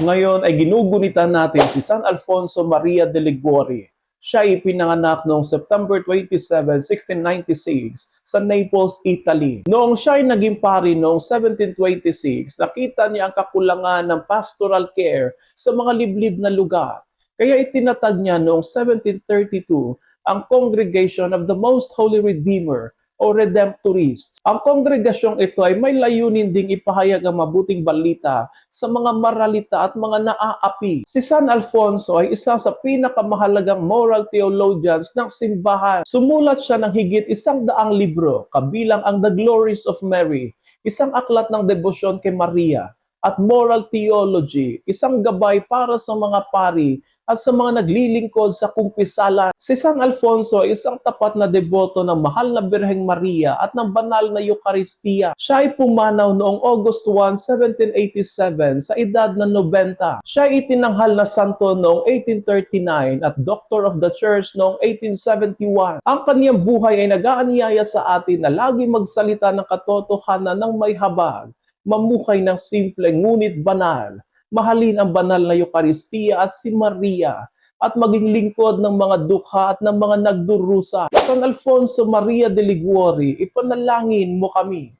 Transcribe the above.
Ngayon ay ginugunitan natin si San Alfonso Maria de Liguori. Siya ay pinanganak noong September 27, 1696 sa Naples, Italy. Noong siya ay naging pari noong 1726, nakita niya ang kakulangan ng pastoral care sa mga liblib na lugar. Kaya itinatag niya noong 1732 ang Congregation of the Most Holy Redeemer o Redemptorists. Ang kongregasyong ito ay may layunin ding ipahayag ang mabuting balita sa mga maralita at mga naaapi. Si San Alfonso ay isa sa pinakamahalagang moral theologians ng simbahan. Sumulat siya ng higit isang daang libro, kabilang ang The Glories of Mary, isang aklat ng debosyon kay Maria, at Moral Theology, isang gabay para sa mga pari at sa mga naglilingkod sa kumpisalan. Si San Alfonso ay isang tapat na deboto ng mahal na Birheng Maria at ng banal na Eucharistia. Siya ay pumanaw noong August 1, 1787 sa edad na 90. Siya ay itinanghal na santo noong 1839 at Doctor of the Church noong 1871. Ang kaniyang buhay ay nag-aanyaya sa atin na lagi magsalita ng katotohanan ng may habag, mamuhay ng simple ngunit banal, mahalin ang banal na Eucharistia at si Maria, at maging lingkod ng mga dukha at ng mga nagdurusa. San Alfonso Maria de Liguori, ipanalangin mo kami.